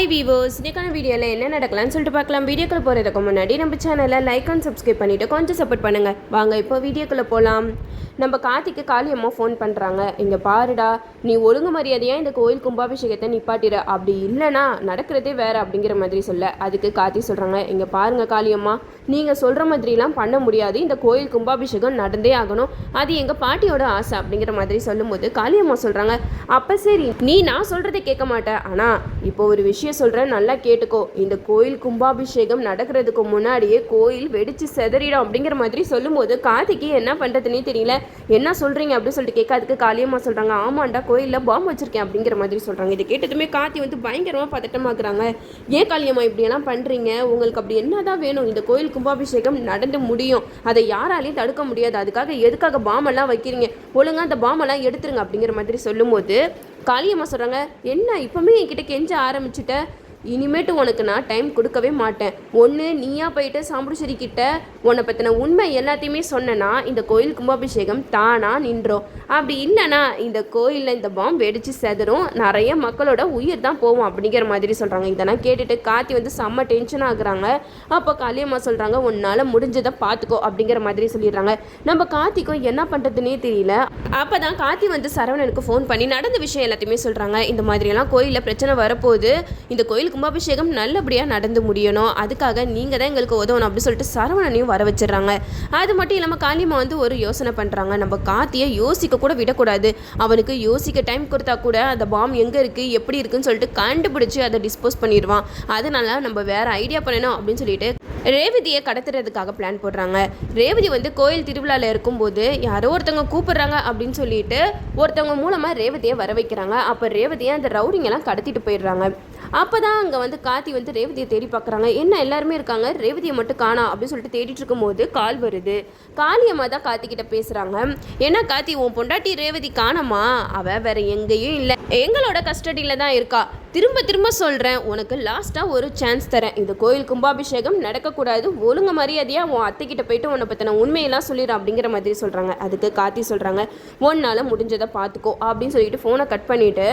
Hi viewers இன்னைக்கான வீடியோவில் என்ன நடக்கலாம்னு சொல்லிட்டு பார்க்கலாம். வீடியோக்குள்ள போகிறதுக்கு முன்னாடி நம்ம சேனலை லைக் அண்ட் சப்ஸ்கிரைப் பண்ணிவிட்டு கொஞ்சம் சப்போர்ட் பண்ணுங்கள் வாங்க இப்போ வீடியோக்குள்ளே போகலாம் நம்ம கார்த்திக்கு காளியம்மா ஃபோன் பண்ணுறாங்க இங்கே பாருடா நீ ஒழுங்கு மரியாதையாக இந்த கோயில் கும்பாபிஷேகத்தை நிப்பாட்டிட அப்படி இல்லைனா நடக்கிறதே வேறு அப்படிங்கிற மாதிரி சொல்ல. அதுக்கு கார்த்தி சொல்கிறாங்க இங்கே பாருங்க காளியம்மா நீங்கள் சொல்கிற மாதிரிலாம் பண்ண முடியாது. இந்த கோயில் கும்பாபிஷேகம் நடந்தே ஆகணும். அது எங்கள் பாட்டியோட ஆசை அப்படிங்கிற மாதிரி சொல்லும்போது காளியம்மா சொல்கிறாங்க அப்போ சரி நீ நான் சொல்கிறத கேட்க மாட்டேன். ஆனால் இப்போ ஒரு விஷயம் சொல்கிறேன் நல்லா கேட்டுக்கோ. இந்த கோயில் கும்பாபிஷேகம் நடக்கிறதுக்கு முன்னாடியே கோயில் வெடிச்சு செதறிடும் அப்படிங்கிற மாதிரி சொல்லும்போது கார்த்திக்கு என்ன பண்ணுறதுனே தெரியல. என்ன சொல்கிறீங்க அப்படின்னு சொல்லிட்டு கேட்க அதுக்கு காளியம்மா சொல்கிறாங்க ஆமாண்டா கோயிலில் பாம்பு வச்சுருக்கேன் அப்படிங்கிற மாதிரி சொல்கிறாங்க இதை கேட்டதுமே கார்த்தி வந்து பயங்கரமாக பதட்டமாக்குறாங்க. ஏன் காளியம்மா இப்படியெல்லாம் பண்ணுறீங்க உங்களுக்கு அப்படி என்ன தான் வேணும்? இந்த கோயில் கும்பாபிஷேகம் நடந்து முடியும். அதை யாராலையும் தடுக்க முடியாது. அதுக்காக எதுக்காக பாம்பெல்லாம் வைக்கிறீங்க? ஒழுங்காக அந்த பாம்பெல்லாம் எடுத்துருங்க அப்படிங்கிற மாதிரி சொல்லும்போது காளியம்மா சொல்கிறாங்க என்ன? இப்போவுமே என்கிட்ட கெஞ்ச ஆரம்பிச்சுட்ட. இனிமேட்டு உனக்கு நான் டைம் கொடுக்கவே மாட்டேன். ஒன்று நீயா போயிட்டு சாம்புடுச்சேரி கிட்ட உன்னை பற்றின உண்மை எல்லாத்தையுமே சொன்னனா இந்த கோயில் கும்பாபிஷேகம் தானா நின்றோம் அப்படி இல்லைனா இந்த கோயிலில் இந்த பாம்பு வெடிச்சு செதறும் நிறைய மக்களோட உயிர் தான் போவோம் அப்படிங்கிற மாதிரி சொல்கிறாங்க இதெல்லாம் கேட்டுட்டு காத்தி வந்து செம்ம டென்ஷன் ஆகுறாங்க. அப்போ காளியம்மா சொல்கிறாங்க உன்னால் முடிஞ்சதை பார்த்துக்கோ அப்படிங்கிற மாதிரி சொல்லிடுறாங்க. நம்ம கார்த்திக்கும் என்ன பண்ணுறதுனே தெரியல. அப்போ தான் காத்தி வந்து சரவணனுக்கு ஃபோன் பண்ணி நடந்த விஷயம் எல்லாத்தையுமே சொல்கிறாங்க இந்த மாதிரியெல்லாம் கோயிலில் பிரச்சனை வரப்போகுது. இந்த கோயில் கும்பாபிஷேகம் நல்லபடியாக நடந்து முடியணும். அதுக்காக நீங்கள் தான் எங்களுக்கு உதவணும் அப்படின்னு சொல்லிட்டு சரவணனையும் வர வச்சிடுறாங்க. அது மட்டும் இல்லாமல் காளியம்மா வந்து ஒரு யோசனை பண்ணுறாங்க நம்ம கார்த்தியை யோசிக்க கூட விடக்கூடாது. அவனுக்கு யோசிக்க டைம் கொடுத்தா கூட அந்த பாம் எங்கே இருக்குது எப்படி இருக்குன்னு சொல்லிட்டு கண்டுபிடிச்சி அதை டிஸ்போஸ் பண்ணிடுவான். அதனால நம்ம வேறு ஐடியா பண்ணணும் அப்படின்னு சொல்லிட்டு ரேவதியை கடத்துறதுக்காக பிளான் போடுறாங்க. ரேவதி வந்து கோயில் திருவிழாவில் இருக்கும்போது யாரோ ஒருத்தவங்க கூப்பிடுறாங்க அப்படின்னு சொல்லிட்டு ஒருத்தவங்க மூலமாக ரேவதியை வர வைக்கிறாங்க. அப்போ ரேவதியை அந்த ரவுடிங்கெல்லாம் கடத்திட்டு போயிடுறாங்க. அப்போ தான் அங்கே வந்து காத்தி வந்து ரேவதியை தேடி பார்க்குறாங்க என்ன எல்லாருமே இருக்காங்க? ரேவதியை மட்டும் காணா அப்படின்னு சொல்லிட்டு தேடிட்டு இருக்கும்போது கால் வருது. காளியம்மா தான் காத்திக்கிட்ட கிட்ட பேசுகிறாங்க ஏன்னா காத்தி உன் பொண்டாட்டி ரேவதி காணமா? அவள் வேற எங்கேயும் இல்லை. எங்களோட கஸ்டடியில் தான் இருக்கா. திரும்ப திரும்ப சொல்கிறேன் உனக்கு லாஸ்ட்டாக ஒரு சான்ஸ் தரேன். இந்த கோயில் கும்பாபிஷேகம் நடக்கக்கூடாது. ஒழுங்கு மரியாதையாக உன் அத்தைக்கிட்ட போயிட்டு உன்னை பற்றின உண்மையெல்லாம் சொல்லிடு அப்படிங்கிற மாதிரி சொல்கிறாங்க அதுக்கு காத்தி சொல்கிறாங்க ஒன்னால் முடிஞ்சதை பார்த்துக்கோ அப்படின்னு சொல்லிட்டு ஃபோனை கட் பண்ணிவிட்டு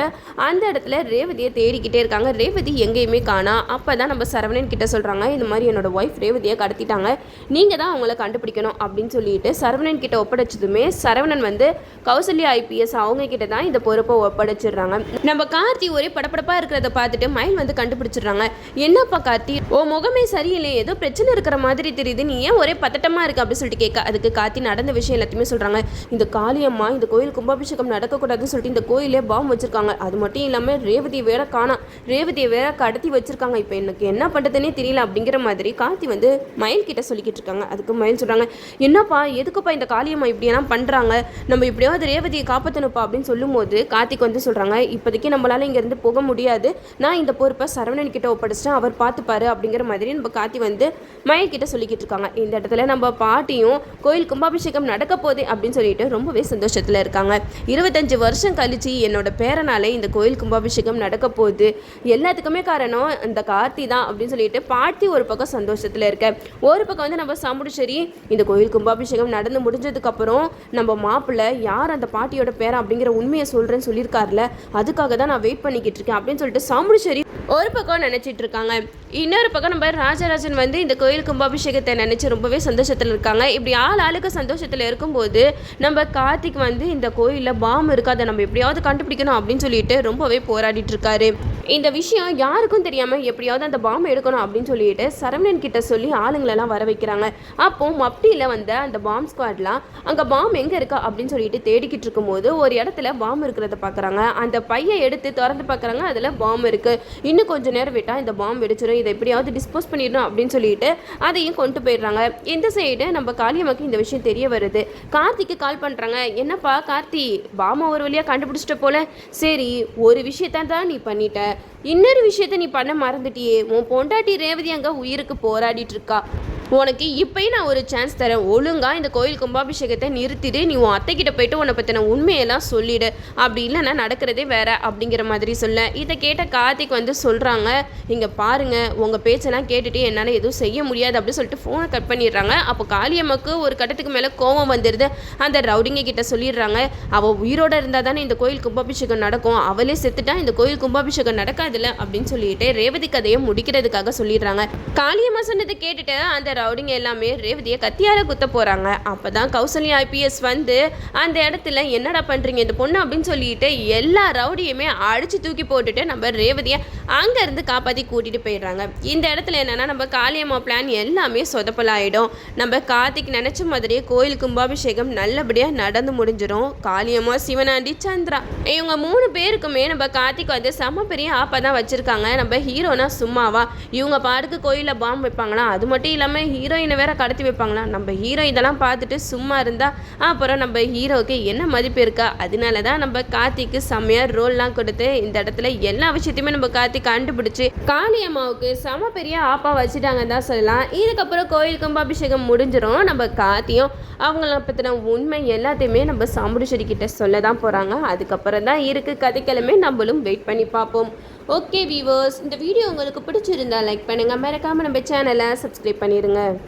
அந்த இடத்துல ரேவதியை தேடிக்கிட்டே இருக்காங்க. ரே ரேவதி எங்கேயுமே காணா. அப்போ தான் நம்ம சரவணன் கிட்ட சொல்கிறாங்க இந்த மாதிரி என்னோட ஒய்ஃப் ரேவதியை கடத்திட்டாங்க. நீங்கள் தான் அவங்கள கண்டுபிடிக்கணும் அப்படின்னு சொல்லிட்டு சரவணன் கிட்ட ஒப்படைச்சதுமே சரவணன் வந்து கௌசல்யா ஐபிஎஸ் அவங்க கிட்ட தான் இந்த பொறுப்பை ஒப்படைச்சிடுறாங்க. நம்ம கார்த்தி ஒரே படபடப்பாக இருக்கிறத பார்த்துட்டு மயில் வந்து கண்டுபிடிச்சிடுறாங்க. என்னப்பா கார்த்தி ஓ முகமே சரியில்லை. ஏதோ பிரச்சனை இருக்கிற மாதிரி தெரியுது. நீ ஏன் ஒரே பதட்டமாக இருக்கு? அப்படின்னு சொல்லிட்டு கேட்க அதுக்கு கார்த்தி நடந்த விஷயம் எல்லாத்தையுமே சொல்கிறாங்க இந்த காளியம்மா இந்த கோயில் கும்பாபிஷேகம் நடக்கக்கூடாதுன்னு சொல்லிட்டு இந்த கோயிலே பாம்பு வச்சிருக்காங்க. அது மட்டும் இல்லாமல் ரேவதி வேற காணா. ரேவதி ரேவதியை வேற கடத்தி வச்சிருக்காங்க. இப்போ எனக்கு என்ன பண்ணுறதுனே தெரியல அப்படிங்கிற மாதிரி கார்த்தி வந்து மயில் கிட்ட சொல்லிக்கிட்டு இருக்காங்க. அதுக்கு மயில் சொல்கிறாங்க என்னப்பா எதுக்குப்பா இந்த காளியம்மா இப்படியெல்லாம் பண்ணுறாங்க நம்ம எப்படியாவது ரேவதியை காப்பாற்றணுப்பா அப்படின்னு சொல்லும்போது கார்த்திக் வந்து சொல்கிறாங்க இப்போதைக்கு நம்மளால இங்கேருந்து போக முடியாது. நான் இந்த பொறுப்பை சரவணன் கிட்ட ஒப்படைச்சிட்டேன். அவர் பார்த்துப்பாரு அப்படிங்கிற மாதிரி நம்ம கார்த்தி வந்து மயில் கிட்ட சொல்லிக்கிட்டு இருக்காங்க. இந்த இடத்துல நம்ம பாட்டியும் கோயில் கும்பாபிஷேகம் நடக்க போதே அப்படின்னு சொல்லிட்டு ரொம்பவே சந்தோஷத்தில் இருக்காங்க. இருபத்தஞ்சு வருஷம் கழிச்சு என்னோட பேரனாலே இந்த கோயில் கும்பாபிஷேகம் நடக்க போகுது. எல்லாத்துக்குமே காரணம் இந்த கார்த்தி தான் அப்படின்னு சொல்லிட்டு பாட்டி ஒரு பக்கம் சந்தோஷத்தில் இருக்க. ஒரு பக்கம் வந்து நம்ம சாமுடிச்சேரி இந்த கோயில் கும்பாபிஷேகம் நடந்து முடிஞ்சதுக்கப்புறம் நம்ம மாப்பிள்ளை யார் அந்த பாட்டியோட பேரன் அப்படிங்கிற உண்மையை சொல்கிறேன்னு சொல்லியிருக்காருல அதுக்காக தான் நான் வெயிட் பண்ணிக்கிட்டு இருக்கேன் அப்படின்னு சொல்லிட்டு சாமுடிச்சேரி ஒரு பக்கம் நினச்சிட்டு இருக்காங்க இன்னொரு பக்கம் நம்ம ராஜராஜன் வந்து இந்த கோயில் கும்பாபிஷேகத்தை நினச்சி ரொம்பவே சந்தோஷத்தில் இருக்காங்க. இப்படி ஆள் ஆளுக்கு சந்தோஷத்தில் இருக்கும்போது நம்ம கார்த்திக் வந்து இந்த கோயிலில் பாம் இருக்காத அதை நம்ம எப்படியாவது கண்டுபிடிக்கணும் அப்படின்னு சொல்லிட்டு ரொம்பவே போராடிட்டு இருக்காரு இந்த விஷயம் யாருக்கும் தெரியாமல் எப்படியாவது அந்த பாம்பு எடுக்கணும் அப்படின்னு சொல்லிட்டு சரவணன் கிட்ட சொல்லி ஆளுங்களெல்லாம் வர வைக்கிறாங்க. அப்போ மப்டியில் வந்த அந்த பாம் ஸ்குவாட்லாம் அங்கே பாம் எங்கே இருக்கா அப்படின்னு சொல்லிட்டு தேடிக்கிட்டு இருக்கும்போது ஒரு இடத்துல பாம் இருக்கிறத பார்க்குறாங்க அந்த பையை எடுத்து திறந்து பார்க்குறாங்க அதில் பாம் இருக்குது இன்னும் கொஞ்சம் நேரம் விட்டால் இந்த பாம்பு வெடிச்சிடும் இதை எப்படியாவது டிஸ்போஸ் பண்ணிடணும் அப்படின்னு சொல்லிட்டு அதையும் கொண்டு போயிடுறாங்க. இந்த சைடு நம்ம காளியம்மாக்கு இந்த விஷயம் தெரிய வருது. கார்த்திக்கு கால் பண்ணுறாங்க என்னப்பா கார்த்தி பாமா ஒரு வழியாக கண்டுபிடிச்சிட்ட போல. சரி ஒரு விஷயத்த தான் நீ பண்ணிட்ட. இன்னொரு விஷயத்த நீ பண்ண மறந்துட்டியே. உன் பொண்டாட்டி ரேவதி அங்கே உயிருக்கு போராடிட்டு இருக்கா. உனக்கு இப்பயும் நான் ஒரு சான்ஸ் தரேன். ஒழுங்கா இந்த கோயில் கும்பாபிஷேகத்தை நிறுத்திட்டு நீ உன் அத்தைக்கிட்ட போயிட்டு உன்னை பற்றின உண்மையெல்லாம் சொல்லிடு. அப்படி இல்லைன்னா நடக்கிறதே வேற அப்படிங்கிற மாதிரி சொல்ல. இதை கேட்ட கார்த்திக் வந்து சொல்கிறாங்க இங்கே பாருங்க உங்கள் பேச்செல்லாம் கேட்டுட்டு என்னால் எதுவும் செய்ய முடியாது அப்படின்னு சொல்லிட்டு ஃபோனை கட் பண்ணிடுறாங்க. அப்போ காளியம்மாக்கு ஒரு கட்டத்துக்கு மேலே கோவம் வந்துடுது அந்த ரவுடிங்க கிட்ட சொல்லிடுறாங்க அவள் உயிரோட இருந்தால் தானே இந்த கோயில் கும்பாபிஷேகம் நடக்கும். அவளே செத்துட்டா இந்த கோயில் கும்பாபிஷேகம் நடக்காதுல்ல? அப்படின்னு சொல்லிட்டு ரேவதி கதையை முடிக்கிறதுக்காக சொல்லிடுறாங்க. காளியம்மா சொன்னதை கேட்டுட்டு அந்த ரவுடிங்க எல்லாமே ரேவதியை கத்தியால குத்த அப்போ தான் கௌசல்யா ஐபிஎஸ் வந்து அந்த இடத்துல என்னடா பண்ணுறீங்க இந்த பொண்ணு அப்படின்னு சொல்லிட்டு எல்லா ரவுடியுமே அடித்து தூக்கி போட்டுட்டு நம்ம ரேவதியை அங்கேருந்து இருந்து கூட்டிகிட்டு போயிடுறாங்க. இந்த இடத்துல என்னென்னா நம்ம காளியம்மா பிளான் எல்லாமே சொதப்பலாயிடும். நம்ம கார்த்திக் நினச்ச மாதிரியே கோயில் கும்பாபிஷேகம் நல்லபடியாக நடந்து முடிஞ்சிடும். காளியம்மா சிவனாண்டி சந்திரா. இவங்க மூணு பேருக்குமே நம்ம கார்த்திக் வந்து செம பெரிய ஆப்பா தான் வச்சுருக்காங்க. நம்ம ஹீரோனா சும்மாவா? இவங்க பாருக்கு கோயிலில் பாம்பு வைப்பாங்களா? அது மட்டும் இல்லாமல் ஹீரோயினை வேற கடத்தி வைப்பாங்களா? நம்ம ஹீரோ இதெல்லாம் பார்த்துட்டு சும்மா இருந்தா அப்புறம் நம்ம ஹீரோவுக்கு என்ன மதிப்பு இருக்கா? அதனால தான் நம்ம கார்த்திக்கு செம்மையாக ரோல்லாம் கொடுத்து இந்த இடத்துல எல்லா விஷயத்தையுமே நம்ம கார்த்திக் கண்டுபிடிச்சி காளியம்மாவுக்கு செம பெரிய ஆப்பா வச்சுட்டாங்கன்னு தான் சொல்லலாம். இதுக்கப்புறம் கோயில் கும்பாபிஷேகம் முடிஞ்சிடும் நம்ம கார்த்தியும் அவங்கள பற்றின உண்மை எல்லாத்தையுமே நம்ம சாமுடிச்செடி கிட்ட சொல்ல தான் போகிறாங்க அதுக்கப்புறம் தான் இருக்குது கதைக்கிழமை நம்மளும் வெயிட் பண்ணி பார்ப்போம். ஓகே வீவர்ஸ் இந்த வீடியோ உங்களுக்கு பிடிச்சிருந்தா லைக் பண்ணுங்கள் மறக்காமல் நம்ம சேனலை சப்ஸ்கிரைப் பண்ணிடுங்க 对